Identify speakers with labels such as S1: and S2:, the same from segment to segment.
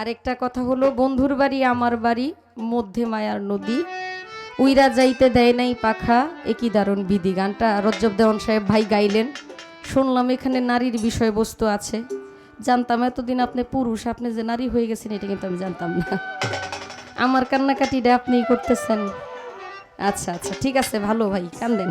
S1: আরেকটা কথা হলো, বন্ধুর বাড়ি আমার বাড়ি, মধ্যে মায়ার নদী। উইরা যাইতে দেয় নাই পাখা, একই দারুণ বিধি গানটা রজ্জব দেওয়ান সাহেব ভাই গাইলেন, শুনলাম এখানে নারীর বিষয়বস্তু আছে। জানতাম এতদিন আপনি পুরুষ, আপনি যে নারী হয়ে গেছেন, এটা কিন্তু আমি জানতাম না। আমার কান্নাকাটিটা আপনিই করতেছেন। আচ্ছা আচ্ছা ঠিক আছে, ভালো ভাই, কান্দেন।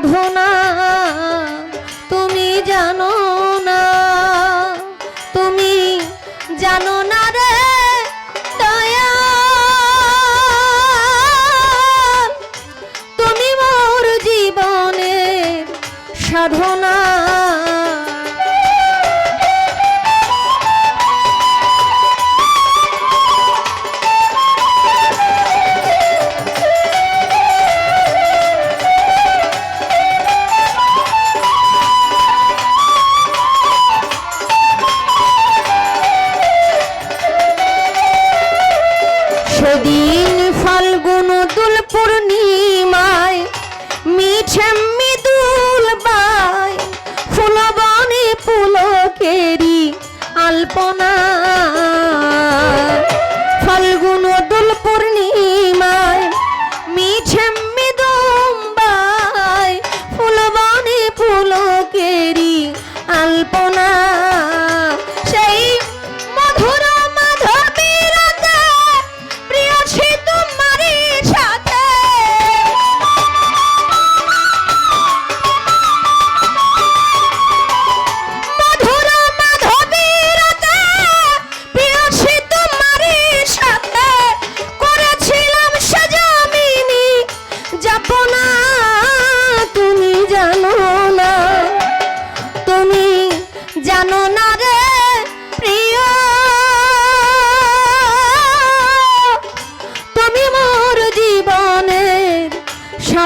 S1: সাধনা তুমি জানো না তুমি জানো না রে দয়া তুমি মোর জীবনের সাধনা। সেদিন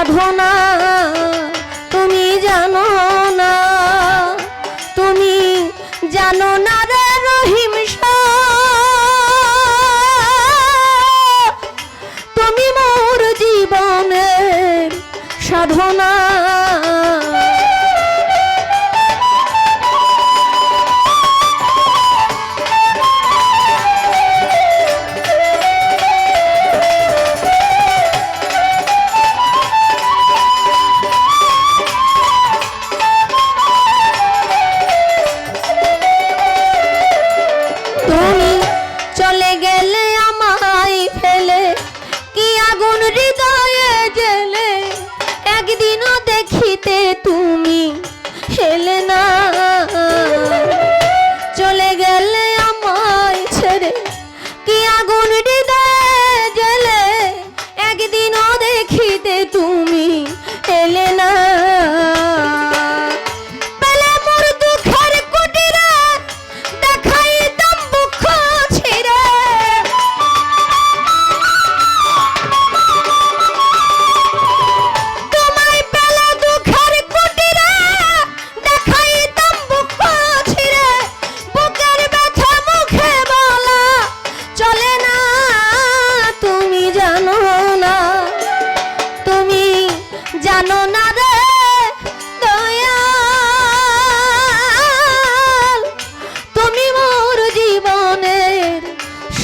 S1: সাধনা তুমি জানো না। তুমি জানো না রে রহিম তুমি মোর জীবনের সাধনা। হেলে না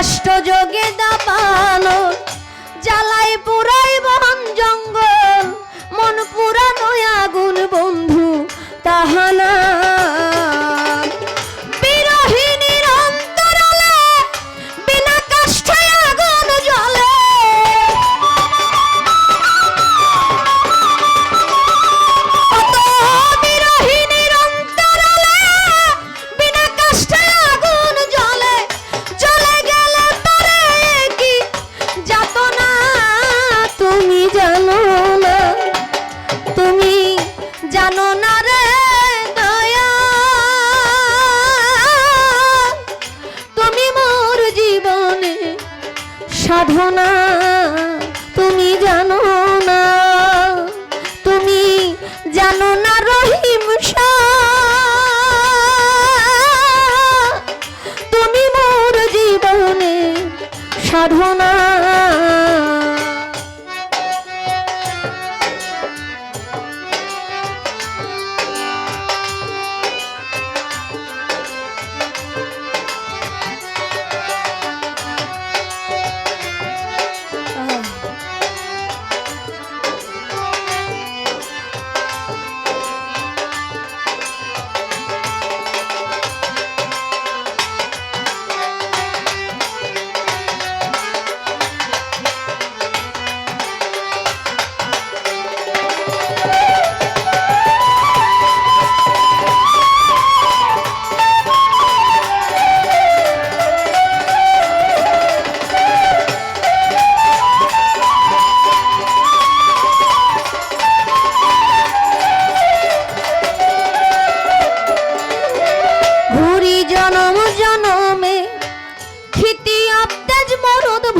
S1: কাষ্টযোগে দাবানো জ্বালাই পুরাই বন জঙ্গল মন পুরানো আগুন বন্ধু তাহানা সাধনা তুমি জানো না তুমি জানো না রহিম। তুমি মোর জীবনে সাধনা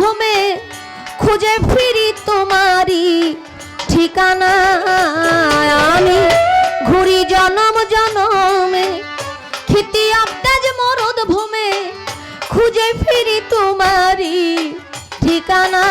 S1: ভূমে খুঁজে ফিরি তোমারি ঠিকানা। আমি ঘুরি জনম জনমে খিতি আবদাজ মরদ ভূমে, খুঁজে ফিরি তোমারি ঠিকানা।